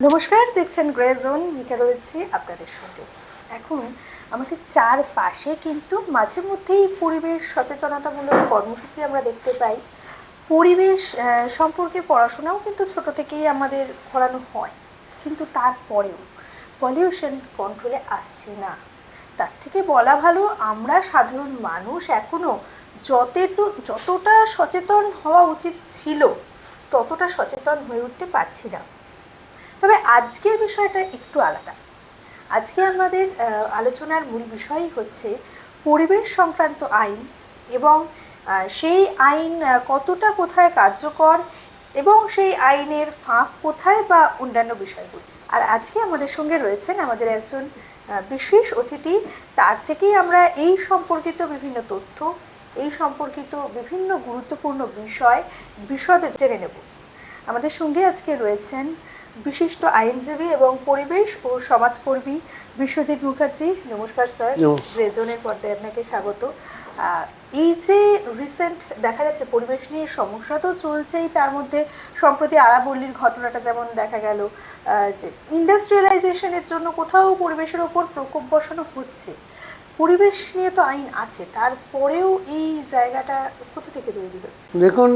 নমস্কার, দেখছেন grey zone মিকা রয়েছে আপনাদের সঙ্গে। এখন আমাদের চারপাশে কিন্তু মাঝে মধ্যেই পরিবেশ সচেতনতামূলক কর্মসূচি আমরা দেখতে পাই। পরিবেশ সম্পর্কে পড়াশোনাও কিন্তু ছোট থেকেই আমাদের করানো হয়। কিন্তু তারপরেও পলিউশন কন্ট্রোলে আসছে না। তার থেকে বলা ভালো, আমরা সাধারণ মানুষ এখনও যতটু, যতটা সচেতন হওয়া উচিত ছিল, ততটা সচেতন হয়ে উঠতে পারছি না। তবে আজকের বিষয়টা একটু আলাদা। আজকে আমাদের আলোচনার মূল বিষয়ই হচ্ছে পরিবেশ সংক্রান্ত আইন এবং সেই আইন কতটা কোথায় কার্যকর এবং সেই আইনের ফাঁক কোথায় বা অন্যান্য বিষয়গুলি। আর আজকে আমাদের সঙ্গে রয়েছেন আমাদের একজন বিশেষ অতিথি। তার থেকেই আমরা এই সম্পর্কিত বিভিন্ন তথ্য, এই সম্পর্কিত বিভিন্ন গুরুত্বপূর্ণ বিষয়, বিশদে জেনে নেব। আমাদের সঙ্গে আজকে রয়েছেন বিশিষ্ট আইনজীবী এবং পরিবেশ ও সমাজকর্মী বিশ্বজিৎ মুখার্জি নমস্কার স্যার। রেজনের পর্দায় আপনাকে স্বাগত। এই যে রিসেন্ট দেখা যাচ্ছে পরিবেশ নিয়ে সমস্যা তো চলছেই তার মধ্যে সম্প্রতি আরাবল্লীর ঘটনাটা যেমন দেখা গেল যে ইন্ডাস্ট্রিয়ালাইজেশনের জন্য কোথাও পরিবেশের ওপর প্রকোপ বসানো হচ্ছে। পরিবেশ নিয়ে তো আইন আছে তারপরেও এই জায়গাটা কোথা থেকে তৈরি হচ্ছে? দেখুন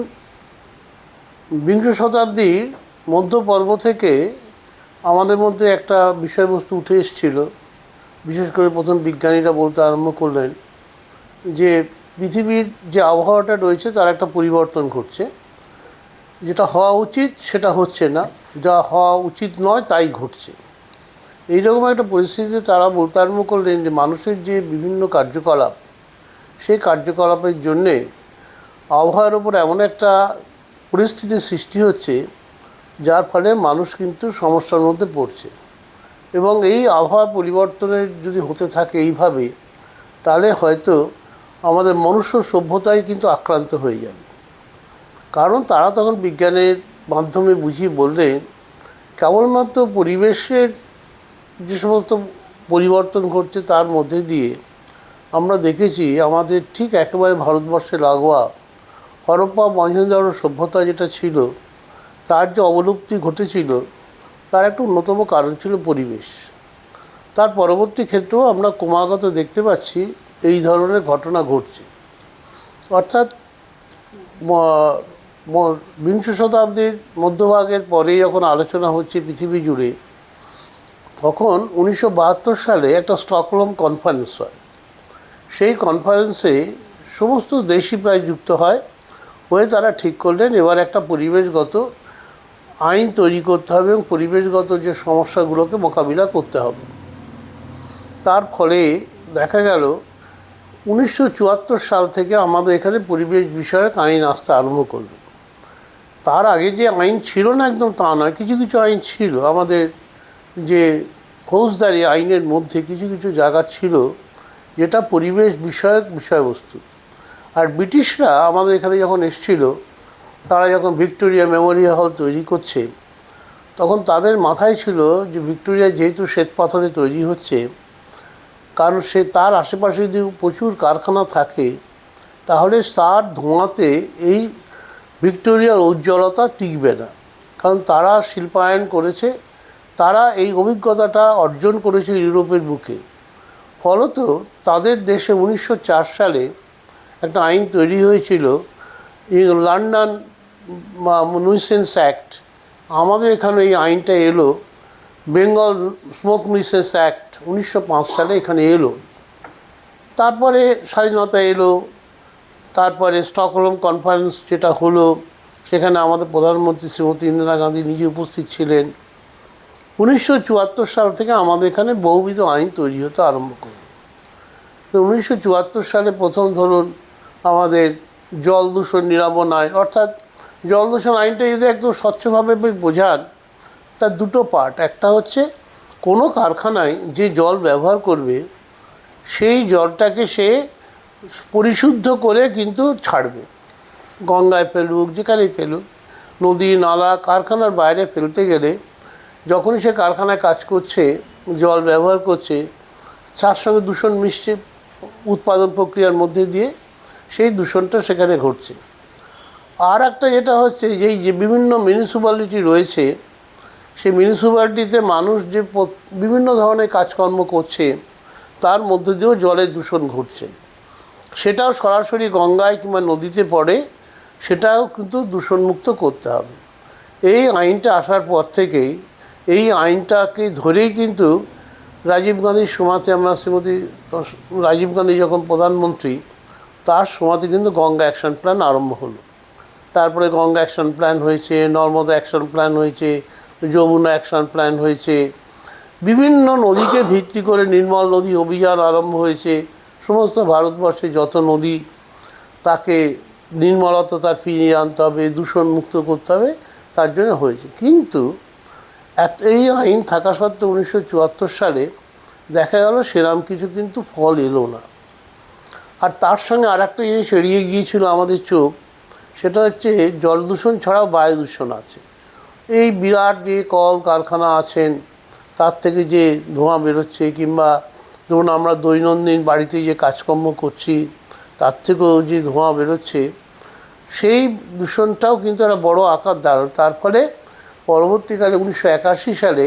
বিংশ শতাব্দীর মধ্য পর্ব থেকে আমাদের মধ্যে একটা বিষয়বস্তু উঠে এসেছিল। বিশেষ করে প্রথম বিজ্ঞানীরা বলতে আরম্ভ করলেন যে পৃথিবীর যে আবহাওয়াটা রয়েছে তার একটা পরিবর্তন ঘটছে। যেটা হওয়া উচিত সেটা হচ্ছে না। যা হওয়া উচিত নয় তাই ঘটছে। এইরকম একটা পরিস্থিতিতে তারা বলতে আরম্ভ করলেন যে মানুষের যে বিভিন্ন কার্যকলাপ, সেই কার্যকলাপের জন্যে আবহাওয়ার ওপর এমন একটা পরিস্থিতির সৃষ্টি হচ্ছে যার ফলে মানুষ কিন্তু সমস্যার মধ্যে পড়ছে। এবং এই আবহাওয়া পরিবর্তনের যদি হতে থাকে এইভাবে, তাহলে হয়তো আমাদের মনুষ্য সভ্যতাই কিন্তু আক্রান্ত হয়ে যাবে। কারণ তারা তখন বিজ্ঞানের মাধ্যমে বুঝিয়ে বললেন, কেবলমাত্র পরিবেশের যে সমস্ত পরিবর্তন ঘটছে তার মধ্যে দিয়ে আমরা দেখেছি আমাদের ঠিক একেবারে ভারতবর্ষে লাগোয়া হরপ্পা মহেঞ্জোদারো সভ্যতা যেটা ছিল তার যে অবলুপ্তি ঘটেছিল, তার একটা অন্যতম কারণ ছিল পরিবেশ। তার পরবর্তী ক্ষেত্রেও আমরা ক্রমাগত দেখতে পাচ্ছি এই ধরনের ঘটনা ঘটছে। অর্থাৎ বিংশ শতাব্দীর মধ্যভাগের পরে যখন আলোচনা হচ্ছে পৃথিবী জুড়ে, তখন উনিশশো বাহাত্তর সালে একটা স্টকহোম কনফারেন্স হয়। সেই কনফারেন্সে সমস্ত দেশই প্রায় যুক্ত হয়, হয়ে তারা ঠিক করলেন, এবার একটা পরিবেশগত আইন তৈরি করতে হবে এবং পরিবেশগত যে সমস্যাগুলোকে মোকাবিলা করতে হবে। তার ফলে দেখা গেল, উনিশশো চুয়াত্তর সাল থেকে আমাদের এখানে পরিবেশ বিষয়ক আইন আসতে আরম্ভ করল। তার আগে যে আইন ছিল না একদম তা নয়, কিছু কিছু আইন ছিল। আমাদের যে ফৌজদারি আইনের মধ্যে কিছু কিছু জায়গা ছিল যেটা পরিবেশ বিষয়ক বিষয়বস্তু। আর ব্রিটিশরা আমাদের এখানে যখন এসেছিল তারা যখন ভিক্টোরিয়া মেমোরিয়াল হল তৈরি করছে, তখন তাদের মাথায় ছিল যে ভিক্টোরিয়া যেহেতু শ্বেত পাথরে তৈরি হচ্ছে, কারণ সে তার আশেপাশে যদি প্রচুর কারখানা থাকে, তাহলে তার ধোঁয়াতে এই ভিক্টোরিয়ার উজ্জ্বলতা টিকবে না। কারণ তারা শিল্পায়ন করেছে, তারা এই অভিজ্ঞতাটা অর্জন করেছে ইউরোপের বুকে। ফলত তাদের দেশে উনিশশো চার সালে একটা আইন তৈরি হয়েছিল লন্ডন নুইসেন্স অ্যাক্ট আমাদের এখানে এই আইনটা এলো বেঙ্গল স্মোক নুইসেন্স অ্যাক্ট উনিশশো পাঁচ সালে এখানে এলো। তারপরে স্বাধীনতা এলো, তারপরে স্টকহোম কনফারেন্স যেটা হলো, সেখানে আমাদের প্রধানমন্ত্রী শ্রীমতী ইন্দিরা গান্ধী নিজে উপস্থিত ছিলেন। উনিশশো চুয়াত্তর সাল থেকে আমাদের এখানে বহুবিধ আইন তৈরি হতে আরম্ভ করল। তো উনিশশো চুয়াত্তর সালে প্রথম ধরুন আমাদের জল দূষণ নিরাপন আইন অর্থাৎ জল দূষণ আইনটা যদি একদম স্বচ্ছভাবে বোঝান, তার দুটো পার্ট একটা হচ্ছে, কোনো কারখানায় যে জল ব্যবহার করবে, সেই জলটাকে সে পরিশুদ্ধ করে কিন্তু ছাড়বে। গঙ্গায় ফেলুক, যেখানেই ফেলুক, নদী, নালা, কারখানার বাইরে ফেলতে গেলে যখনই সে কারখানায় কাজ করছে, জল ব্যবহার করছে, তার সঙ্গে দূষণ মিশছে, উৎপাদন প্রক্রিয়ার মধ্যে দিয়ে সেই দূষণটা সেখানে ঘটছে। আর একটা যেটা হচ্ছে, যেই যে বিভিন্ন মিউনিসিপ্যালিটি রয়েছে, সেই মিউনিসিপ্যালিটিতে মানুষ যে বিভিন্ন ধরনের কাজকর্ম করছে, তার মধ্যে দিয়েও জলের দূষণ ঘটছে। সেটাও সরাসরি গঙ্গায় কিংবা নদীতে পড়ে, সেটাও কিন্তু দূষণমুক্ত করতে হবে। এই আইনটা আসার পর থেকেই, এই আইনটাকে ধরেই কিন্তু রাজীব গান্ধীর সময়তে আমরা শ্রীমতী রাজীব গান্ধী যখন প্রধানমন্ত্রী, তার সময়তে কিন্তু গঙ্গা অ্যাকশন প্ল্যান আরম্ভ হলো। তারপরে গঙ্গা অ্যাকশন প্ল্যান হয়েছে, নর্মদা অ্যাকশন প্ল্যান হয়েছে, যমুনা অ্যাকশন প্ল্যান হয়েছে। বিভিন্ন নদীকে ভিত্তি করে নির্মল নদী অভিযান আরম্ভ হয়েছে। সমস্ত ভারতবর্ষে যত নদী, তাকে নির্মলতা তার ফিরিয়ে আনতে হবে দূষণমুক্ত করতে হবে, তার জন্য হয়েছে। কিন্তু এই আইন থাকা সত্ত্বেও উনিশশো চুয়াত্তর সালে দেখা গেল সেরম কিছু কিন্তু ফল এলো না। আর তার সঙ্গে আর একটা জিনিস এড়িয়ে গিয়েছিল আমাদের চোখ সেটা হচ্ছে জল দূষণ ছাড়াও বায়ু দূষণ আছে। এই বিরাট যে কল কারখানা আছেন, তার থেকে যে ধোঁয়া বেরোচ্ছে কিংবা ধরুন আমরা দৈনন্দিন বাড়িতে যে কাজকর্ম করছি, তার থেকেও যে ধোঁয়া বেরোচ্ছে, সেই দূষণটাও কিন্তু একটা বড় আকার ধারণ। তার ফলে পরবর্তীকালে উনিশশো একাশি সালে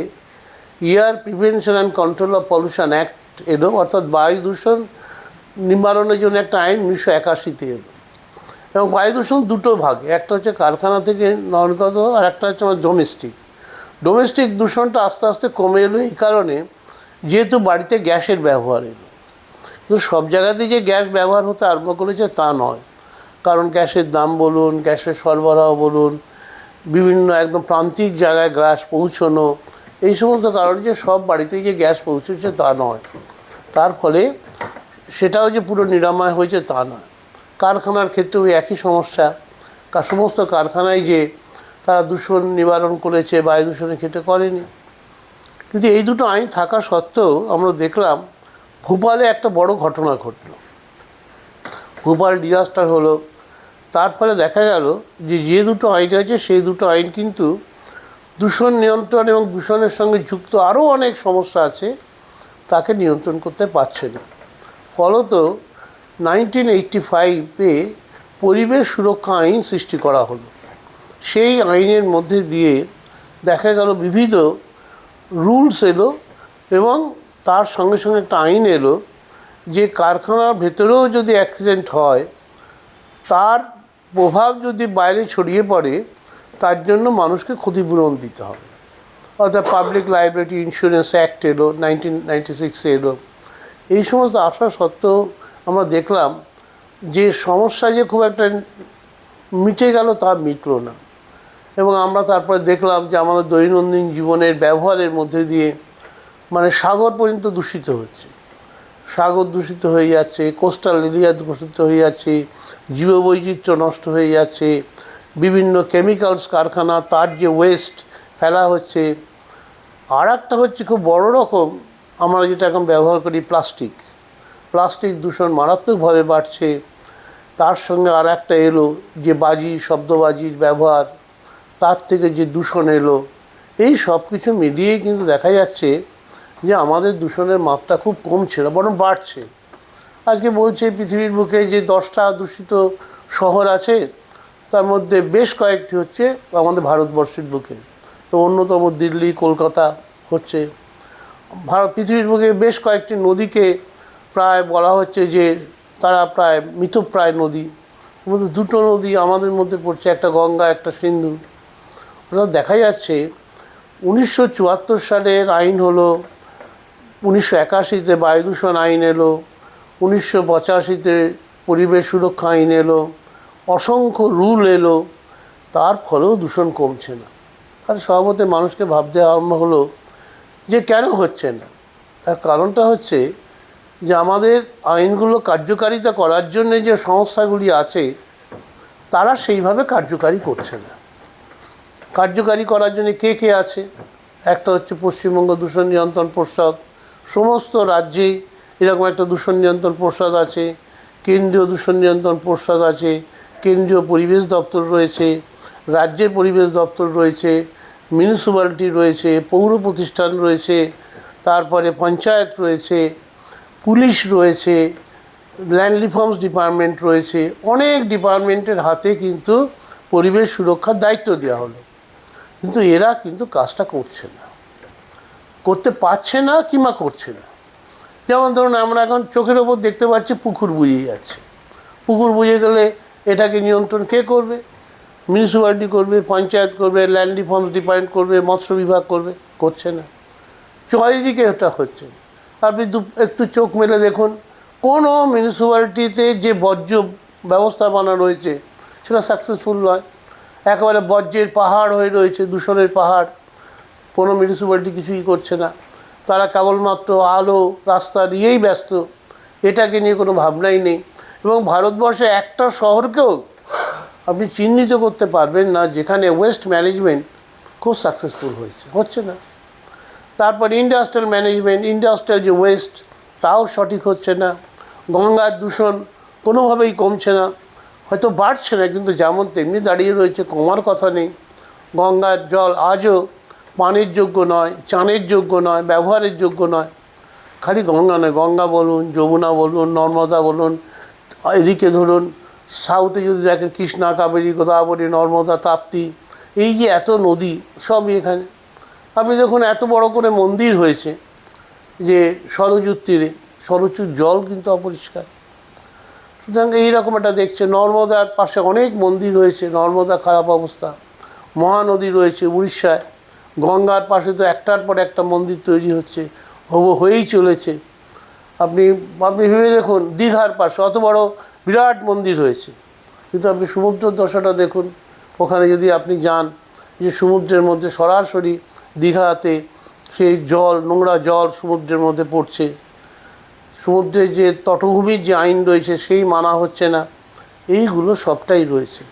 air prevention and control of pollution act এলো, অর্থাৎ বায়ু দূষণ নিবারণের জন্য একটা আইন উনিশশো একাশিতে এলো। এবং বায়ু দূষণ দুটো ভাগ, একটা হচ্ছে কারখানা থেকে নির্গত আর একটা হচ্ছে আমার ডোমেস্টিক ডোমেস্টিক দূষণটা আস্তে আস্তে কমে এলো এই কারণে যেহেতু বাড়িতে গ্যাসের ব্যবহার এলো। কিন্তু সব জায়গাতেই যে গ্যাস ব্যবহার হতে আরম্ভ করেছে তা নয়। কারণ গ্যাসের দাম বলুন, গ্যাসের সরবরাহ বলুন, বিভিন্ন একদম প্রান্তিক জায়গায় গ্যাস পৌঁছনো, এই সমস্ত কারণে যে সব বাড়িতেই যে গ্যাস পৌঁছেছে তা নয়। তার ফলে সেটাও যে পুরো নিরাময় হয়েছে তা নয়। কারখানার ক্ষেত্রেও একই সমস্যা। সমস্ত কারখানায় যে তারা দূষণ নিবারণ করেছে বায়ু দূষণের ক্ষেত্রে করেনি। কিন্তু এই দুটো আইন থাকা সত্ত্বেও আমরা দেখলাম ভোপালে একটা বড় ঘটনা ঘটলো। ভোপাল ডিজাস্টার হলো। তারপরে দেখা গেল যে যে দুটো আইন আছে, সেই দুটো আইন কিন্তু দূষণ নিয়ন্ত্রণ এবং দূষণের সঙ্গে যুক্ত আরও অনেক সমস্যা আছে, তাকে নিয়ন্ত্রণ করতে পারছে না। ফলত নাইনটিন এইটটি ফাইভে পরিবেশ সুরক্ষা আইন সৃষ্টি করা হলো। সেই আইনের মধ্যে দিয়ে দেখা গেল বিবিধ রুলস এলো এবং তার সঙ্গে সঙ্গে একটা আইন এলো যে কারখানার ভেতরেও যদি অ্যাক্সিডেন্ট হয়, তার প্রভাব যদি বাইরে ছড়িয়ে পড়ে, তার জন্য মানুষকে ক্ষতিপূরণ দিতে হবে। অর্থাৎ পাবলিক লাইবিলিটি ইন্স্যুরেন্স অ্যাক্ট এলো, নাইনটিন নাইনটি সিক্সে এলো। এই সমস্ত আসা সত্ত্বেও আমরা দেখলাম যে সমস্যা যে খুব একটা মিটে গেল তা মিটলো না। এবং আমরা তারপরে দেখলাম যে আমাদের দৈনন্দিন জীবনের ব্যবহারের মধ্যে দিয়ে মানে সাগর পর্যন্ত দূষিত হচ্ছে। সাগর দূষিত হয়ে যাচ্ছে, কোস্টাল এরিয়া দূষিত হয়ে যাচ্ছে, জীববৈচিত্র্য নষ্ট হয়ে যাচ্ছে, বিভিন্ন কেমিক্যালস কারখানা, তার যে ওয়েস্ট ফেলা হচ্ছে। আর একটা হচ্ছে খুব বড় রকম, আমরা যেটা এখন ব্যবহার করি প্লাস্টিক প্লাস্টিক দূষণ মারাত্মকভাবে বাড়ছে। তার সঙ্গে আর একটা এলো যে বাজি শব্দবাজির ব্যবহার, তার থেকে যে দূষণ এলো, এই সব কিছু মিলিয়েই কিন্তু দেখা যাচ্ছে যে আমাদের দূষণের মাত্রা খুব কমছে না, বরং বাড়ছে। আজকে বলছে পৃথিবীর বুকে যে দশটা দূষিত শহর আছে, তার মধ্যে বেশ কয়েকটি হচ্ছে আমাদের ভারতবর্ষের বুকে। তো অন্যতম দিল্লি, কলকাতা হচ্ছে। ভারত পৃথিবীর বুকে বেশ কয়েকটি নদীকে প্রায় বলা হচ্ছে যে তারা প্রায় মৃতপ্রায় নদী। মধ্যে দুটো নদী আমাদের মধ্যে পড়ছে, একটা গঙ্গা, একটা সিন্ধু। অর্থাৎ দেখা যাচ্ছে উনিশশো চুয়াত্তর সালের আইন হলো, উনিশশো একাশিতে বায়ু দূষণ আইন এলো, উনিশশো পঁচাশিতে পরিবেশ সুরক্ষা আইন এলো, অসংখ্য রুল এলো, তার ফলেও দূষণ কমছে না। তার স্বভাবতে মানুষকে ভাবতে আরম্ভ হলো যে কেন হচ্ছে না? তার কারণটা হচ্ছে যে আমাদের আইনগুলো কার্যকারিতা করার জন্য যে সংস্থাগুলি আছে, তারা সেইভাবে কার্যকারী করছে না। কার্যকারী করার জন্য কে কে আছে? একটা হচ্ছে পশ্চিমবঙ্গ দূষণ নিয়ন্ত্রণ পর্ষদ। সমস্ত রাজ্যেই এরকম একটা দূষণ নিয়ন্ত্রণ পর্ষদ আছে, কেন্দ্রীয় দূষণ নিয়ন্ত্রণ পর্ষদ আছে, কেন্দ্রীয় পরিবেশ দপ্তর রয়েছে, রাজ্যের পরিবেশ দপ্তর রয়েছে, মিউনিসিপ্যালিটি রয়েছে, পৌর প্রতিষ্ঠান রয়েছে, তারপরে পঞ্চায়েত রয়েছে পুলিশ রয়েছে ল্যান্ড রিফর্মস ডিপার্টমেন্ট রয়েছে, অনেক ডিপার্টমেন্টের হাতে কিন্তু পরিবেশ সুরক্ষার দায়িত্ব দেওয়া হলো। কিন্তু এরা কিন্তু কাজটা করছে না। করতে পারছে না কিংবা করছে না। যেমন ধরুন আমরা এখন চোখের ওপর দেখতে পাচ্ছি পুকুর বুঝে যাচ্ছে। পুকুর বুঝে গেলে এটাকে নিয়ন্ত্রণ কে করবে? মিউনিসিপ্যালিটি করবে, পঞ্চায়েত করবে ল্যান্ড রিফর্মস ডিপার্টমেন্ট করবে, মৎস্য বিভাগ করবে, করছে না। চারিদিকে এটা হচ্ছে। আপনি একটু চোখ মেলে দেখুন। কোনো মিউনিসিপ্যালিটিতে যে বর্জ্য ব্যবস্থাপনা রয়েছে, সেটা সাকসেসফুল নয়। একেবারে বর্জ্যের পাহাড় হয়ে রয়েছে, দূষণের পাহাড়। কোনো মিউনিসিপ্যালিটি কিছুই করছে না। তারা কেবলমাত্র আলো, রাস্তা নিয়েই ব্যস্ত। এটাকে নিয়ে কোনো ভাবনাই নেই। এবং ভারতবর্ষে একটা শহরকেও আপনি চিহ্নিত করতে পারবেন না, যেখানে ওয়েস্ট ম্যানেজমেন্ট খুব সাকসেসফুল হয়েছে। হচ্ছে না। তারপর ইন্ডাস্ট্রিয়াল ম্যানেজমেন্ট ইন্ডাস্ট্রিয়াল যে ওয়েস্ট তাও সঠিক হচ্ছে না। গঙ্গার দূষণ কোনোভাবেই কমছে না। হয়তো বাড়ছে না, কিন্তু যেমন তেমনি দাঁড়িয়ে রয়েছে, কমার কথা নেই। গঙ্গার জল আজও পানের যোগ্য নয়, চানের যোগ্য নয়, ব্যবহারের যোগ্য নয়। খালি গঙ্গা নয়, গঙ্গা বলুন, যমুনা বলুন, নর্মদা বলুন, এদিকে ধরুন সাউথে যদি দেখেন কৃষ্ণা কাবেরী, গোদাবরী, নর্মদা, তাপ্তি, এই যে এত নদী, সবই এখানে আপনি দেখুন, এত বড় করে মন্দির হয়েছে যে সরজুর তীরে সরজুর জল কিন্তু অপরিষ্কার। সুতরাং এইরকম একটা দেখছে, নর্মদার পাশে অনেক মন্দির রয়েছে, নর্মদা খারাপ অবস্থা। মহানদী রয়েছে উড়িষ্যায়, গঙ্গার পাশে তো একটার পর একটা মন্দির তৈরি হচ্ছে, হবু, হয়েই চলেছে। আপনি আপনি ভেবে দেখুন, দীঘার পাশে অত বড় বিরাট মন্দির হয়েছে। কিন্তু আপনি সমুদ্র দশাটা দেখুন, ওখানে যদি আপনি যান, যে সমুদ্রের মধ্যে সরাসরি দীঘাতে সেই জল, নোংরা জল সমুদ্রের মধ্যে পড়ছে। সমুদ্রের যে তটভূমির যে আইন রয়েছে সেই মানা হচ্ছে না। এইগুলো সবটাই রয়েছে।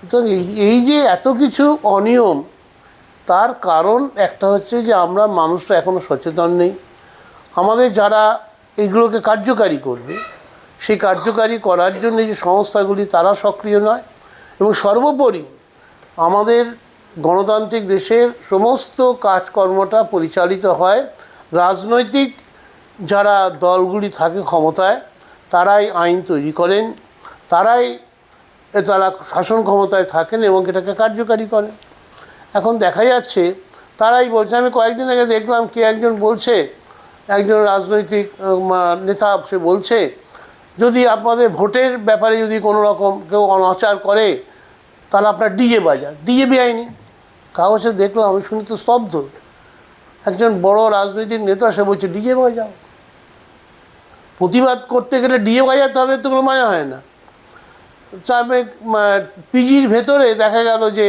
সুতরাং এই যে এত কিছু অনিয়ম, তার কারণ একটা হচ্ছে যে আমরা মানুষরা এখনও সচেতন নেই। আমাদের যারা এইগুলোকে কার্যকারী করবে, সেই কার্যকারী করার জন্য যে সংস্থাগুলি তারা সক্রিয় নয়। এবং সর্বোপরি আমাদের গণতান্ত্রিক দেশের সমস্ত কাজকর্মটা পরিচালিত হয়। রাজনৈতিক যারা দলগুলি থাকে ক্ষমতায়, তারাই আইন তৈরি করেন। তারাই, তারা শাসন ক্ষমতায় থাকেন এবং এটাকে কার্যকারী করেন। এখন দেখা যাচ্ছে, তারাই বলছে, আমি কয়েকদিন আগে দেখলাম কে একজন বলছে, একজন রাজনৈতিক নেতা সে বলছে, যদি আপনাদের ভোটের ব্যাপারে যদি কোনো রকম কেউ অনাচার করে তাহলে আপনার ডিজে বাজার ডিজে বেআইনি। কাগজে দেখলাম, আমি শুনে তো স্তব্ধ। একজন বড় রাজনৈতিক নেতা, সে বলছে, ডিজে বাজাও। প্রতিবাদ করতে গেলে ডিজে বাজাতে হবে তো কোনো হয় না। তারপরে পিজির ভেতরে দেখা গেল যে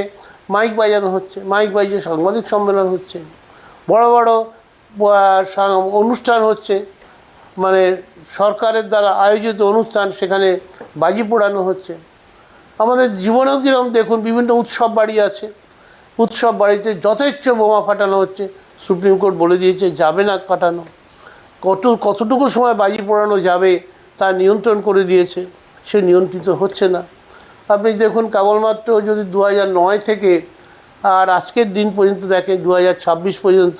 মাইক বাজানো হচ্ছে। মাইক বাজিয়ে সাংবাদিক সম্মেলন হচ্ছে। বড় বড় অনুষ্ঠান হচ্ছে। মানে সরকারের দ্বারা আয়োজিত অনুষ্ঠান সেখানে বাজি পোড়ানো হচ্ছে। আমাদের জীবনেও কীরকম দেখুন, বিভিন্ন উৎসব বাড়ি আছে। উৎসব বাড়িতে যথেচ্ছ বোমা ফাটানো হচ্ছে। সুপ্রিম কোর্ট বলে দিয়েছে, যাবে না ফাটানো। কত, কতটুকু সময় বাজি পোড়ানো যাবে তা নিয়ন্ত্রণ করে দিয়েছে। সে নিয়ন্ত্রিত হচ্ছে না। আপনি দেখুন, কেবলমাত্র যদি দু নয় থেকে আর আজকের দিন পর্যন্ত দেখেন দু পর্যন্ত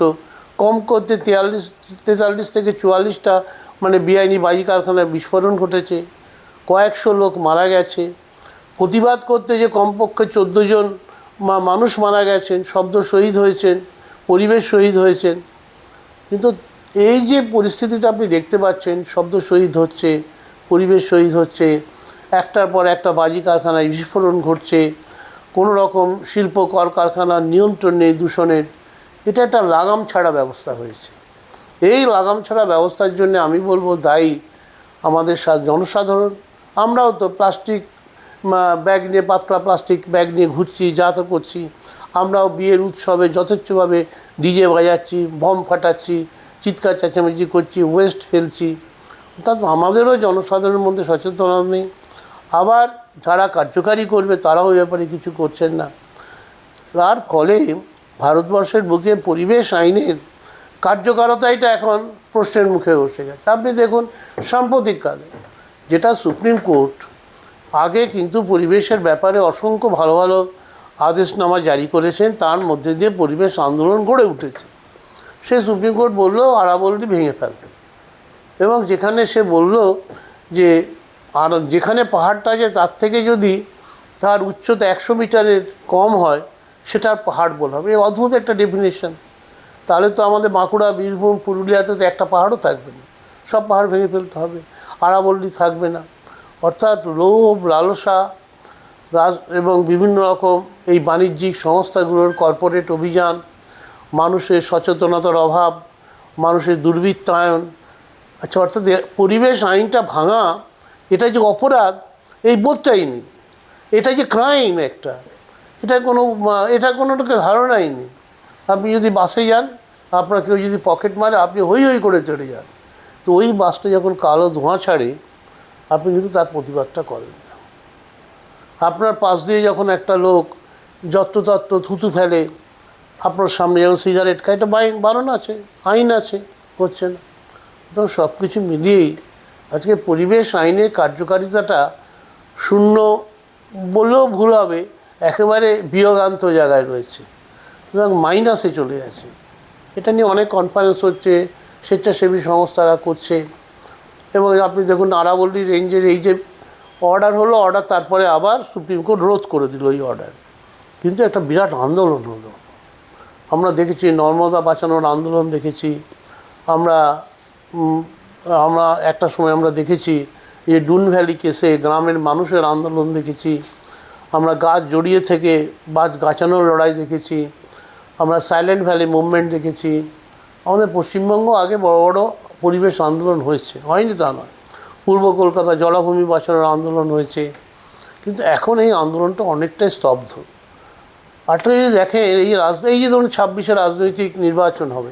কম করতে তেয়াল্লিশ, তেতাল্লিশ থেকে চুয়াল্লিশটা মানে বেআইনি বাজি কারখানায় বিস্ফোরণ ঘটেছে। কয়েকশো লোক মারা গেছে। প্রতিবাদ করতে যে কমপক্ষে চোদ্দ জন মানুষ মারা গেছেন, শব্দ শহীদ হয়েছেন, পরিবেশ শহীদ হয়েছেন। কিন্তু এই যে পরিস্থিতিটা আপনি দেখতে পাচ্ছেন, শব্দ শহীদ হচ্ছে, পরিবেশ শহীদ হচ্ছে, একটার পর একটা বাজি কারখানায় বিস্ফোরণ ঘটছে, কোনো রকম শিল্প কলকারখানার নিয়ন্ত্রণ নেই দূষণের, এটা একটা লাগাম ছাড়া ব্যবস্থা হয়েছে। এই লাগাম ছাড়া ব্যবস্থার জন্য আমি বলব দায়ী আমাদের জনসাধারণ। আমরাও তো প্লাস্টিক ব্যাগ নিয়ে পাতলা প্লাস্টিক ব্যাগ নিয়ে ঘুরছি, যা তো করছি। আমরাও বিয়ের উৎসবে যথেচ্ছভাবে ডিজে বাজাচ্ছি বম ফাটাচ্ছি, চিৎকার চেঁচামেচি করছি ওয়েস্ট ফেলছি। অর্থাৎ আমাদেরও জনসাধারণের মধ্যে সচেতনতা নেই। আবার যারা কার্যকারী করবে, তারাও ব্যাপারে কিছু করছেন না। তার ফলে ভারতবর্ষের বুকে পরিবেশ আইনের কার্যকারিতাটা এখন প্রশ্নের মুখে বসে গেছে। আপনি দেখুন, সাম্প্রতিককালে যেটা সুপ্রিম কোর্ট আগে কিন্তু পরিবেশের ব্যাপারে অসংখ্য ভালো ভালো আদেশনামা জারি করেছেন, তার মধ্যে দিয়ে পরিবেশ আন্দোলন গড়ে উঠেছে। সে সুপ্রিম কোর্ট বলল আরাবলটি ভেঙে ফেলবে। এবং যেখানে সে বলল যে, আর যেখানে পাহাড়টা আছে, তার থেকে যদি তার উচ্চতা একশো মিটারের কম হয় সেটা আর পাহাড় বলা হবে। অদ্ভুত একটা ডেফিনেশন তাহলে তো আমাদের বাঁকুড়া, বীরভূম, পুরুলিয়াতে তো একটা পাহাড়ও থাকবে না। সব পাহাড় ভেঙে ফেলতে হবে। আরাবল্লী থাকবে না। অর্থাৎ লোভ লালসা, রাজ এবং বিভিন্ন রকম এই বাণিজ্যিক সংস্থাগুলোর কর্পোরেট অভিযান, মানুষের সচেতনতার অভাব, মানুষের দুর্বৃত্তায়ন আচ্ছা অর্থাৎ পরিবেশ আইনটা ভাঙা এটা যে অপরাধ, এই বোধটাই নেই। এটা যে ক্রাইম একটা, এটা কোনো এটা কোনো লোকের ধারণাই নেই। আপনি যদি বাসে যান, আপনার কেউ যদি পকেট মারে, আপনি হই হই করে চলে যান। তো ওই বাসটা যখন কালো ধোঁয়া ছাড়ে আপনি কিন্তু তার প্রতিবাদটা করেন না। আপনার পাশ দিয়ে যখন একটা লোক যত্রতত্র থুতু ফেলে, আপনার সামনে যেমন সিগারেট খায়, এটা বাইন, বারণ আছে, আইন আছে, হচ্ছে না। তো সব কিছু মিলিয়েই আজকে পরিবেশ আইনের কার্যকারিতাটা শূন্য বললেও ভুল হবে, একেবারে বিয়োগান্ত জায়গায় রয়েছে। সুতরাং মাইনাসে চলে গেছে। এটা নিয়ে অনেক কনফারেন্স হচ্ছে, স্বেচ্ছাসেবী সংস্থারা করছে। এবং আপনি দেখুন আরাবল্লী রেঞ্জের এই যে অর্ডার হলো অর্ডার তারপরে আবার সুপ্রিম কোর্ট রোধ করে দিল এই অর্ডার কিন্তু একটা বিরাট আন্দোলন হলো। আমরা দেখেছি নর্মদা বাঁচানোর আন্দোলন দেখেছি। আমরা আমরা একটা সময় আমরা দেখেছি যে ডুন ভ্যালি কেসে গ্রামের মানুষের আন্দোলন দেখেছি। আমরা গাছ জড়িয়ে থেকে গাছ গাছানোর লড়াই দেখেছি। আমরা সাইলেন্ট ভ্যালি মুভমেন্ট দেখেছি। আমাদের পশ্চিমবঙ্গ আগে বড় বড় পরিবেশ আন্দোলন হয়েছে। হয়নি তা নয়। পূর্ব কলকাতা জলাভূমি বাঁচানোর আন্দোলন হয়েছে। কিন্তু এখন এই আন্দোলনটা অনেকটাই স্তব্ধ। আটটা যদি দেখেন, এই রাজ এই যে ধরুন ছাব্বিশে রাজনৈতিক নির্বাচন হবে।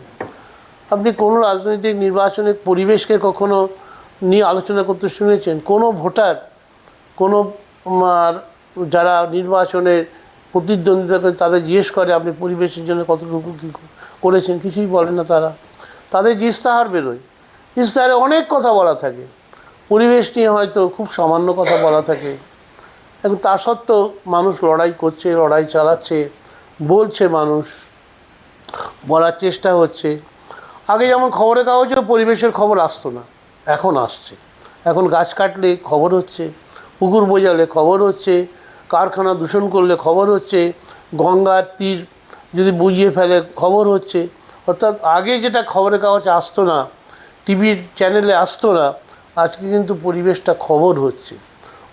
আপনি কোনো রাজনৈতিক নির্বাচনে পরিবেশকে কখনো নিয়ে আলোচনা করতে শুনেছেন? কোনো ভোটার, কোনো যারা নির্বাচনের প্রতিদ্বন্দ্বিতা করে তাদের জিজ্ঞেস করে আপনি পরিবেশের জন্য কতটুকু কী করেছেন? কিছুই বলে না তারা। তাদের যে ইস্তাহার বেরোয়। ইস্তাহারে অনেক কথা বলা থাকে। পরিবেশ নিয়ে হয়তো খুব সামান্য কথা বলা থাকে। এবং তা সত্ত্বেও মানুষ লড়াই করছে, লড়াই চালাচ্ছে, বলছে মানুষ, বলার চেষ্টা হচ্ছে। আগে যেমন খবরের কাগজেও পরিবেশের খবর আসতো না, এখন আসছে। এখন গাছ কাটলে খবর হচ্ছে, পুকুর বোঝালে খবর হচ্ছে, কারখানা দূষণ করলে খবর হচ্ছে, গঙ্গার তীর যদি বুঝিয়ে ফেলে খবর হচ্ছে। অর্থাৎ আগে যেটা খবরের কাগজ আসতো না টিভির চ্যানেলে আসতো না, আজকে কিন্তু পরিবেশটা খবর হচ্ছে।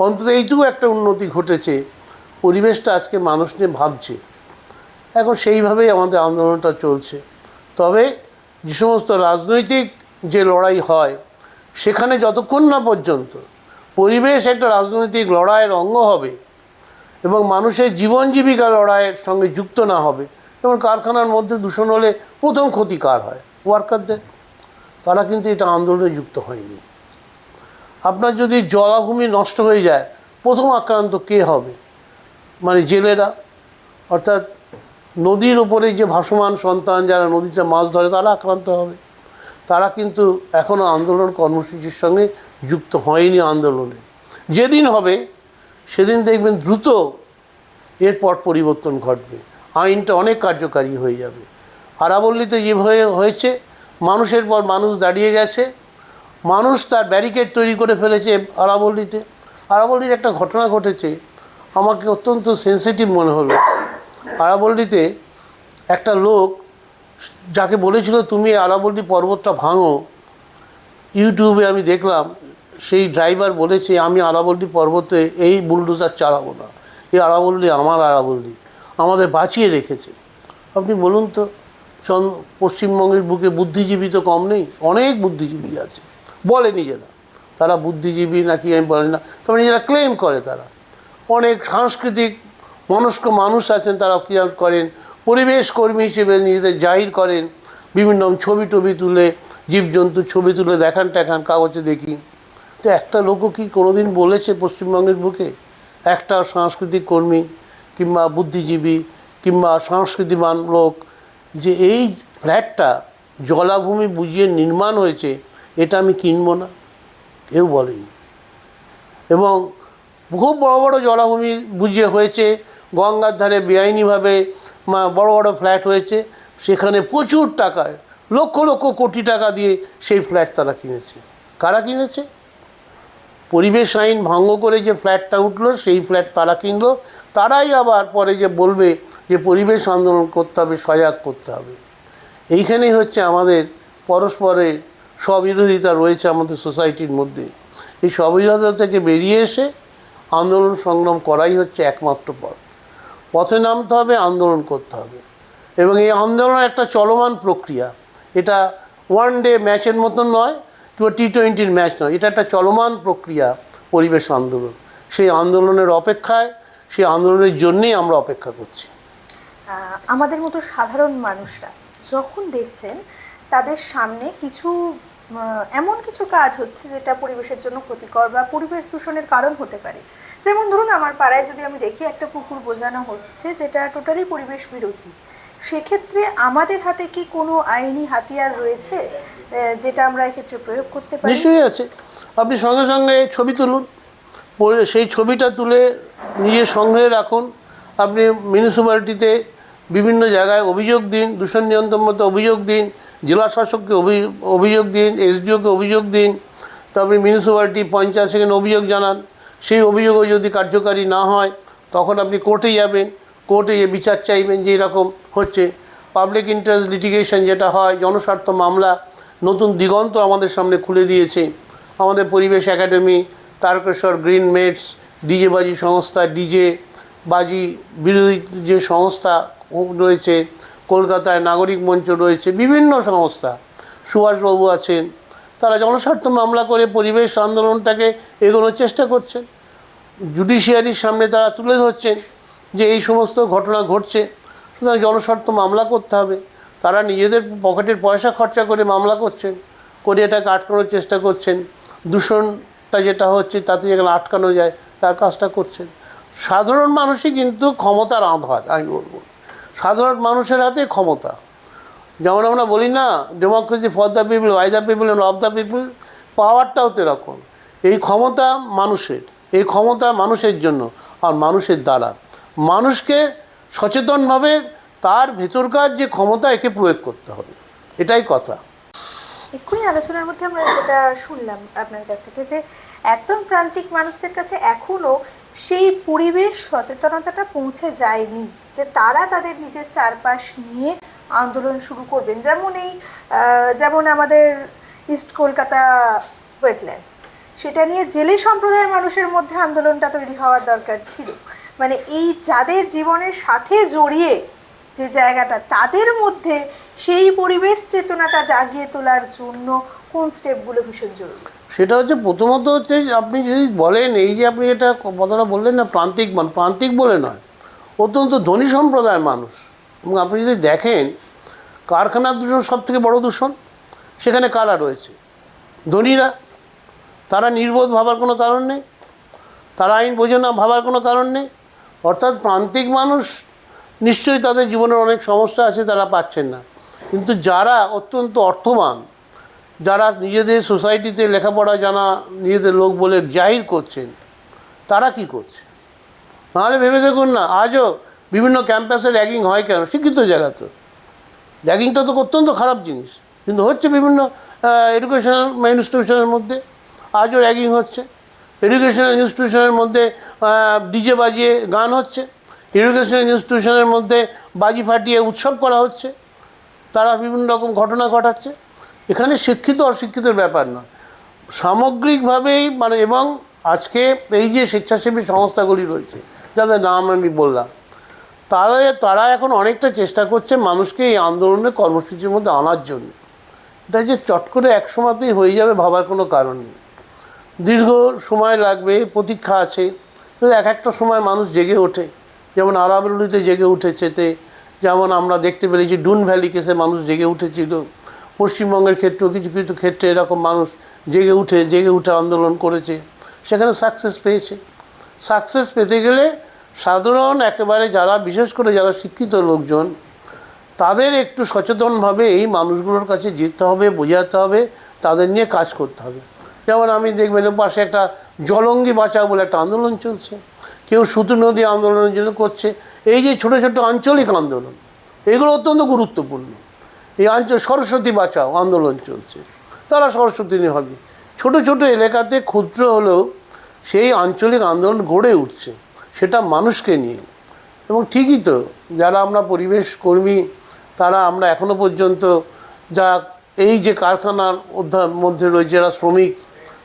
অন্তত এইটুকু একটা উন্নতি ঘটেছে, পরিবেশটা আজকে মানুষ নিয়ে ভাবছে। এখন সেইভাবেই আমাদের আন্দোলনটা চলছে। তবে যে সমস্ত রাজনৈতিক যে লড়াই হয়, সেখানে যতক্ষণ না পর্যন্ত পরিবেশ একটা রাজনৈতিক লড়াইয়ের অঙ্গ হবে এবং মানুষের জীবন জীবিকা লড়াইয়ের সঙ্গে যুক্ত না হবে যেমন কারখানার মধ্যে দূষণ হলে প্রথম ক্ষতিকার হয়। ওয়ার্কারদের তারা কিন্তু এটা আন্দোলনে যুক্ত হয়নি। আপনার যদি জলাভূমি নষ্ট হয়ে যায়, প্রথম আক্রান্ত কে হবে? মানে জেলেরা। অর্থাৎ নদীর উপরে যে ভাসমান সন্তান যারা নদীতে মাছ ধরে, তারা আক্রান্ত হবে। তারা কিন্তু এখনও আন্দোলন কর্মসূচির সঙ্গে যুক্ত হয়নি আন্দোলনে। যেদিন হবে, সেদিন দেখবেন দ্রুত এরপর পরিবর্তন ঘটবে। আইনটা অনেক কার্যকারী হয়ে যাবে। আরাবল্লীতে যেভাবে হয়েছে মানুষের পর মানুষ দাঁড়িয়ে গেছে। মানুষ তার ব্যারিকেড তৈরি করে ফেলেছে আরাবল্লীতে। আরাবল্লির একটা ঘটনা ঘটেছে, আমাকে অত্যন্ত সেন্সিটিভ মনে হলো। আরাবল্লীতে একটা লোক যাকে বলেছিল, তুমি আরাবল্লী পর্বতটা ভাঙো। ইউটিউবে আমি দেখলাম, সেই ড্রাইভার বলেছে, আমি আরাবল্লী পর্বতে এই বুলডোজার চালাবো না। এই আরাবল্লী আমার আরাবল্লি। আমাদের বাঁচিয়ে রেখেছে। আপনি বলুন তো পশ্চিমবঙ্গের বুকে বুদ্ধিজীবী তো কম নেই, অনেক বুদ্ধিজীবী আছে। বলে নিজেরা তারা বুদ্ধিজীবী নাকি আমি বলেন না, তবে নিজেরা ক্লেম করে তারা। অনেক সাংস্কৃতিক মনস্ক মানুষ আছেন তারা কী করেন? পরিবেশ কর্মী হিসেবে নিজেদের জাহির করেন। বিভিন্ন ছবি টবি তুলে, জীবজন্তু ছবি তুলে দেখান টেখান, কাগজে দেখি। তো একটা লোকও কি কোনোদিন বলেছে পশ্চিমবঙ্গের বুকে? একটা সাংস্কৃতিক কর্মী কিংবা বুদ্ধিজীবী কিংবা সংস্কৃতিমান লোক যে এই ফ্ল্যাটটা জলাভূমি বুঝিয়ে নির্মাণ হয়েছে, এটা আমি কিনবো না। কেউ বলেনি। এবং খুব বড় বড় জলাভূমি বুঝিয়ে হয়েছে, গঙ্গার ধারে বেআইনিভাবে বড় বড় ফ্ল্যাট হয়েছে, সেখানে প্রচুর টাকায় লক্ষ লক্ষ কোটি টাকা দিয়ে সেই ফ্ল্যাট তারা কিনেছে। কারা কিনেছে? পরিবেশ আইন ভঙ্গ করে যে ফ্ল্যাটটা উঠল, সেই ফ্ল্যাট তারা কিনলো। তারাই আবার পরে যে বলবে যে পরিবেশ আন্দোলন করতে হবে, সজাগ করতে হবে। এইখানেই হচ্ছে আমাদের পরস্পরের স্ববিরোধিতা রয়েছে আমাদের সোসাইটির মধ্যে। এই স্ববিরোধিতা থেকে বেরিয়ে এসে আন্দোলন সংগ্রাম করাই হচ্ছে একমাত্র পথ। পথে নামতে হবে, আন্দোলন করতে হবে। এবং এই আন্দোলন একটা চলমান প্রক্রিয়া। এটা ওয়ান ডে ম্যাচের মতন নয়, কিংবা টি টোয়েন্টির ম্যাচ নয়। এটা একটা চলমান প্রক্রিয়া পরিবেশ আন্দোলন। সেই আন্দোলনের অপেক্ষায়, সেই আন্দোলনের জন্যেই আমরা অপেক্ষা করছি। আমাদের মতো সাধারণ মানুষরা যখন দেখছেন তাদের সামনে কিছু এমন কিছু কাজ হচ্ছে যেটা পরিবেশের জন্য ক্ষতিকর বা পরিবেশ দূষণের কারণ হতে পারে। যেমন ধরুন, আমার পাড়ায় যদি আমি দেখি একটা পুকুর বোঝানো হচ্ছে যেটা টোটালি পরিবেশ বিরোধী, সেক্ষেত্রে আমাদের হাতে কি কোনো আইনি হাতিয়ার রয়েছে যেটা আমরা এক্ষেত্রে প্রয়োগ করতে পারি? নিশ্চয়ই আছে। আপনি সঙ্গে সঙ্গে ছবি তুলুন। সেই ছবিটা তুলে নিজের সংগ্রহে রাখুন। আপনি মিউনিসিপ্যালিটিতে বিভিন্ন জায়গায় অভিযোগ দিন, দূষণ নিয়ন্ত্রণ মতো অভিযোগ দিন, জেলা শাসককে অভি- অভিযোগ দিন, এসডিওকে অভিযোগ দিন, তারপরে মিউনিসিপ্যালিটি পঞ্চায়েত সেখানে অভিযোগ জানান। সেই অভিযোগও যদি কার্যকারী না হয়, তখন আপনি কোর্টে যাবেন। কোর্টে গিয়ে বিচার চাইবেন যে এরকম হচ্ছে। পাবলিক ইন্টারেস্ট লিটিগেশন যেটা হয়, জনস্বার্থ মামলা, নতুন দিগন্ত আমাদের সামনে খুলে দিয়েছে। আমাদের পরিবেশ academy, Tarakeswar, green mates, DJ বাজি সংস্থা, ডিজে বাজি বিরোধী যে সংস্থা রয়েছে, কলকাতায় নাগরিক মঞ্চ রয়েছে, বিভিন্ন সংস্থা। সুভাষবাবু আছেন, তারা জনস্বার্থ মামলা করে পরিবেশ আন্দোলনটাকে এগোনোর চেষ্টা করছেন জুডিশিয়ারির সামনে তারা তুলে ধরছেন যে এই সমস্ত ঘটনা ঘটছে, সুতরাং জনস্বার্থ মামলা করতে হবে। তারা নিজেদের পকেটের পয়সা খরচা করে মামলা করছেন, করে এটাকে আটকানোর চেষ্টা করছেন। দূষণটা যেটা হচ্ছে তাতে যেখানে আটকানো যায়, তার কাজটা করছেন। সাধারণ মানুষই কিন্তু ক্ষমতার আধার, আমি বলব। সাধারণ মানুষের হাতে ক্ষমতা। যেমন আমরা বলি না democracy for the people by the people and of the people পাওয়ারটাও তো এরকম এই ক্ষমতা মানুষের, এই ক্ষমতা মানুষের জন্য আর মানুষের দ্বারা। মানুষকে সচেতনভাবে তার ভেতরকার যে ক্ষমতা, একে প্রয়োগ করতে হবে। এটাই কথা। এক্ষুনি আলোচনার মধ্যে আমরা যেটা শুনলাম আপনার কাছ থেকে যে, একদম প্রান্তিক মানুষদের কাছে এখনও সেই পরিবেশ সচেতনতাটা পৌঁছে যায়নি। যে তারা তাদের নিজের চারপাশ নিয়ে আন্দোলন শুরু করবেন। যেমন এই যেমন আমাদের ইস্ট কলকাতা ওয়েটল্যান্ডস সেটা নিয়ে জেলে সম্প্রদায়ের মানুষের মধ্যে আন্দোলনটা তৈরি হওয়ার দরকার ছিল। মানে এই যাদের জীবনের সাথে জড়িয়ে যে জায়গাটা, তাদের মধ্যে সেই পরিবেশ চেতনাটা জাগিয়ে তোলার জন্য কোন স্টেপগুলো ভীষণ জরুরি? সেটা হচ্ছে প্রথমত হচ্ছে আপনি যদি বলেন, এই যে আপনি এটা কথাটা বললেন না, প্রান্তিক মান প্রান্তিক বলে নয়। অত্যন্ত ধনী সম্প্রদায়ের মানুষ। এবং আপনি যদি দেখেন কারখানার দূষণ সব থেকে বড় দূষণ, সেখানে কারা রয়েছে? ধনীরা, তারা নির্বোধ ভাবার কোনো কারণ নেই, তারা আইন বোঝে না, ভাবার কোনো কারণ নেই, অর্থাৎ প্রান্তিক মানুষ নিশ্চয়ই তাদের জীবনের অনেক সমস্যা আছে, তারা পাচ্ছেন না। কিন্তু যারা অত্যন্ত অর্থবান, যারা নিজেদের সোসাইটিতে লেখাপড়া জানা, নিজেদের লোক বলে জাহির করছেন, তারা কি করছে? নাহলে ভেবে দেখুন না, আজও বিভিন্ন ক্যাম্পাসে র্যাগিং হয় কেন? শিক্ষিত জায়গা তো। র্যাগিংটা তো অত্যন্ত খারাপ জিনিস। কিন্তু হচ্ছে বিভিন্ন এডুকেশনাল ইনস্টিটিউশনের মধ্যে আজও র্যাগিং হচ্ছে। এডুকেশনাল ইনস্টিটিউশনের মধ্যে ডিজে বাজিয়ে গান হচ্ছে। এডুকেশনাল ইনস্টিটিউশনের মধ্যে বাজি ফাটিয়ে উৎসব করা হচ্ছে। তারা বিভিন্ন রকম ঘটনা ঘটাচ্ছে। এখানে শিক্ষিত অশিক্ষিতের ব্যাপার নয়। সামগ্রিকভাবেই মানে এবং আজকে এই যে স্বেচ্ছাসেবী সংস্থাগুলি রয়েছে যাদের নাম আমি বললাম। তারা তারা এখন অনেকটা চেষ্টা করছে মানুষকে এই আন্দোলনের কর্মসূচির মধ্যে আনার জন্য। এটা যে চট করে এক সময়তেই হয়ে যাবে ভাবার কোনো কারণ নেই। দীর্ঘ সময় লাগবে, প্রতীক্ষা আছে। এক একটা সময় মানুষ জেগে ওঠে। যেমন আরাবলিতে জেগে উঠেছেতে যেমন আমরা দেখতে পেরেছি ডুন ভ্যালি কেসে মানুষ জেগে উঠেছিল। পশ্চিমবঙ্গের ক্ষেত্রেও কিছু কিছু ক্ষেত্রে এরকম মানুষ জেগে উঠে জেগে উঠে আন্দোলন করেছে। সেখানে সাকসেস পেয়েছে। সাকসেস পেতে গেলে সাধারণ একেবারে যারা, বিশেষ করে যারা শিক্ষিত লোকজন, তাদের একটু সচেতনভাবে এই মানুষগুলোর কাছে যেতে হবে, বোঝাতে হবে, তাদের নিয়ে কাজ করতে হবে। যেমন আমি দেখবেন পাশে একটা জলঙ্গি বাঁচাও বলে একটা আন্দোলন চলছে। কেউ সুতু নদী আন্দোলনের জন্য করছে। এই যে ছোটো ছোটো আঞ্চলিক আন্দোলন, এগুলো অত্যন্ত গুরুত্বপূর্ণ। এই আঞ্চল, সরস্বতী বাঁচাও আন্দোলন চলছে। তারা সরস্বতী নিয়ে হবে। ছোটো ছোটো এলাকাতে ক্ষুদ্র হলেও সেই আঞ্চলিক আন্দোলন গড়ে উঠছে, সেটা মানুষকে নিয়ে। এবং ঠিকই তো, যারা আমরা পরিবেশ কর্মী, তারা আমরা এখনও পর্যন্ত যা এই যে কারখানার মধ্যে রয়েছে, যারা শ্রমিক,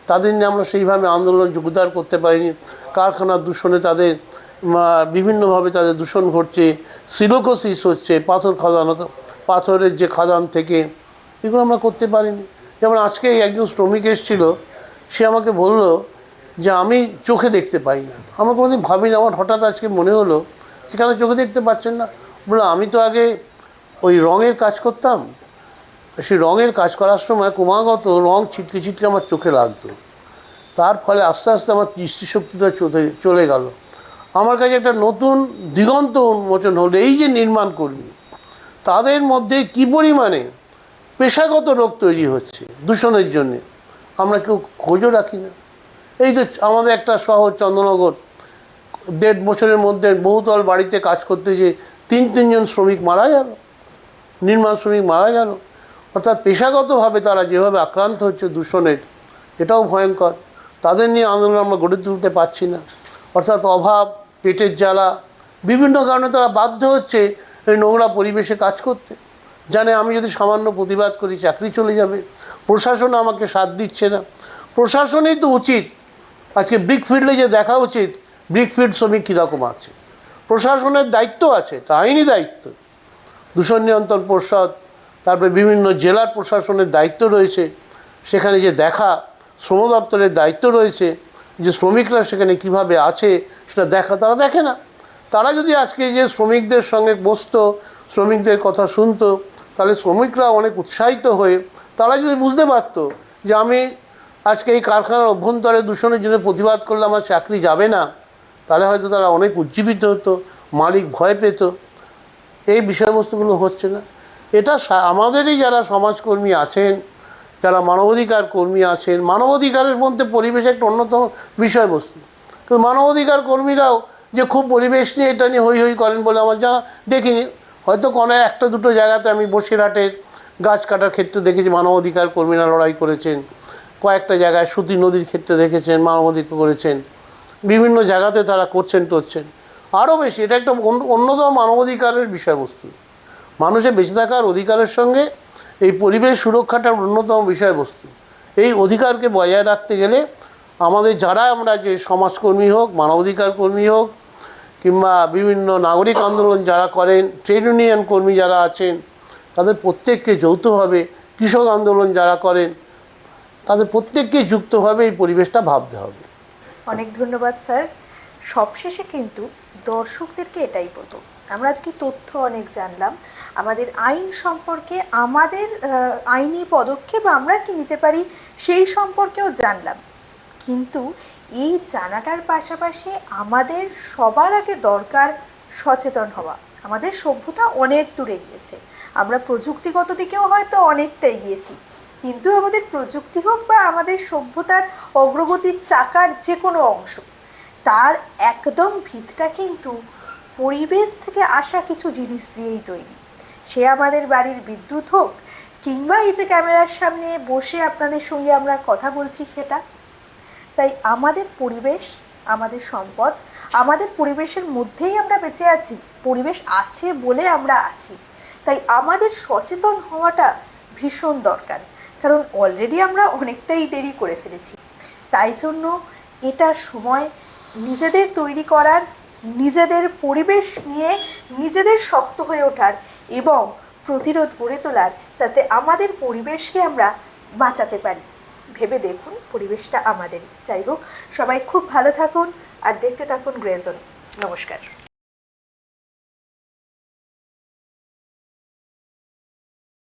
তাদের নিয়ে আমরা সেইভাবে আন্দোলন যোগদান করতে পারিনি। কারখানার দূষণে তাদের বিভিন্নভাবে তাদের দূষণ ঘটছে সিলোকোসিস হচ্ছে, পাথর খাদান পাথরের যে খাদান থেকে, এগুলো আমরা করতে পারিনি। যেমন আজকে একজন শ্রমিক এসেছিল, সে আমাকে বলল যে আমি চোখে দেখতে পাই না। আমরা কোনোদিন ভাবিনি, আমার হঠাৎ আজকে মনে হলো সেখানে চোখে দেখতে পাচ্ছেন না? বলল, আমি তো আগে ওই রঙের কাজ করতাম। সেই রঙের কাজ করার সময় ক্রমাগত রঙ ছিটকে ছিটকে আমার চোখে লাগতো। তার ফলে আস্তে আস্তে আমার দৃষ্টিশক্তিটা চলে চলে গেল। আমার কাছে একটা নতুন দিগন্ত উন্মোচন হলো, এই যে নির্মাণ কর্মী তাদের মধ্যে কি পরিমাণে পেশাগত রোগ তৈরি হচ্ছে দূষণের জন্যে? আমরা কেউ খোঁজও রাখি না। এই তো আমাদের একটা শহর চন্দ্রনগর, দেড় বছরের মধ্যে বহুতল বাড়িতে কাজ করতে যে তিন, তিনজন শ্রমিক মারা গেল, নির্মাণ শ্রমিক মারা গেল। অর্থাৎ পেশাগতভাবে তারা যেভাবে আক্রান্ত হচ্ছে দূষণের, এটাও ভয়ঙ্কর। তাদের নিয়ে আন্দোলন আমরা গড়ে তুলতে পারছি না। অর্থাৎ অভাব, পেটের জ্বালা, বিভিন্ন কারণে তারা বাধ্য হচ্ছে এই নোংরা পরিবেশে কাজ করতে। জানে আমি যদি সামান্য প্রতিবাদ করি, চাকরি চলে যাবে। প্রশাসন আমাকে সাথ দিচ্ছে না। প্রশাসনেই তো উচিত আজকে ব্রিক ফিল্ডে যে দেখা উচিত ব্রিক ফিল্ড শ্রমিক কীরকম আছে? প্রশাসনের দায়িত্ব আছে, এটা আইনি দায়িত্ব। দূষণ নিয়ন্ত্রণ পর্ষদ, তারপরে বিভিন্ন জেলার প্রশাসনের দায়িত্ব রয়েছে, সেখানে যে দেখা, শ্রম দপ্তরের দায়িত্ব রয়েছে, যে শ্রমিকরা সেখানে কীভাবে আছে, সেটা দেখা তারা দেখে না। তারা যদি আজকে যে শ্রমিকদের সঙ্গে বসত, শ্রমিকদের কথা শুনতো, তাহলে শ্রমিকরা অনেক উৎসাহিত হয়ে, তারা যদি বুঝতে পারতো যে আমি আজকে এই কারখানার অভ্যন্তরে দূষণের জন্য প্রতিবাদ করলে আমার চাকরি যাবে না, তাহলে হয়তো তারা অনেক উজ্জীবিত হতো, মালিক ভয় পেত। এই বিষয়বস্তুগুলো হচ্ছে না। এটা আমাদেরই যারা সমাজকর্মী আছেন, যারা মানবাধিকার কর্মী আছেন, মানবাধিকারের মধ্যে পরিবেশ একটা অন্যতম বিষয়বস্তু। কিন্তু মানবাধিকার কর্মীরাও যে খুব পরিবেশ নিয়ে এটা নিয়ে হই হই করেন বলে আমার জানা, দেখিনি। হয়তো কোনো একটা দুটো জায়গাতে আমি বসিরহাটের গাছ কাটার ক্ষেত্রে দেখেছি মানবাধিকার কর্মীরা লড়াই করেছেন। কয়েকটা জায়গায় সুতি নদীর ক্ষেত্রে দেখেছেন মানবাধিকার করেছেন, বিভিন্ন জায়গাতে তারা করছেন, টরছেন। আরও বেশি, এটা একটা অন্য- অন্যতম মানবাধিকারের বিষয়বস্তু। মানুষের বেঁচে থাকার অধিকারের সঙ্গে এই পরিবেশ সুরক্ষাটা অন্যতম বিষয়বস্তু। এই অধিকারকে বজায় রাখতে গেলে আমাদের যারা আমরা যে সমাজকর্মী হোক, মানবাধিকার কর্মী হোক, কিংবা বিভিন্ন নাগরিক আন্দোলন যারা করেন, ট্রেড ইউনিয়ন কর্মী যারা আছেন, তাদের প্রত্যেককে যৌথভাবে কৃষক আন্দোলন যারা করেন তাদের প্রত্যেককে যুক্তভাবে এই পরিবেশটা ভাবতে হবে। অনেক ধন্যবাদ, স্যার। সবশেষে কিন্তু দর্শকদেরকে এটাই বলতো আমরা আজকে তথ্য অনেক জানলাম। আমাদের আইন সম্পর্কে, আমাদের আইনি পদক্ষেপ আমরা কি নিতে পারি সেই সম্পর্কেও জানলাম। কিন্তু এই জানাটার পাশাপাশি আমাদের সবার আগে দরকার সচেতন হওয়া। আমাদের সভ্যতা অনেক দূরে গিয়েছে। আমরা প্রযুক্তিগত দিকেও হয়তো অনেকটাই গিয়েছি কিন্তু আমাদের প্রযুক্তি হোক বা আমাদের সভ্যতার অগ্রগতির চাকার যে কোনো অংশ, তার একদম ভিতটা কিন্তু পরিবেশ থেকে আসা কিছু জিনিস দিয়েই তৈরি। সে আমাদের বাড়ির বিদ্যুৎ হোক কিংবা এই যে ক্যামেরার সামনে বসে আপনাদের সঙ্গে আমরা কথা বলছি সেটা, তাই আমাদের পরিবেশ, আমাদের সম্পদ, আমাদের পরিবেশের মধ্যেই আমরা বেঁচে আছি, পরিবেশ আছে বলে আমরা আছি। তাই আমাদের সচেতন হওয়াটা ভীষণ দরকার। কারণ অলরেডি আমরা অনেকটাই দেরি করে ফেলেছি। তাই জন্য এটা সময় নিজেদের তৈরি করার, নিজেদের পরিবেশ নিয়ে নিজেদের শক্ত হয়ে ওঠার এবং প্রতিরোধ গড়ে তোলার যাতে আমাদের পরিবেশকে আমরা বাঁচাতে পারি। ভেবে দেখুন, পরিবেশটা আমাদেরই। যাই হোক, সবাই খুব ভালো থাকুন আর দেখতে থাকুন গ্রেজন নমস্কার।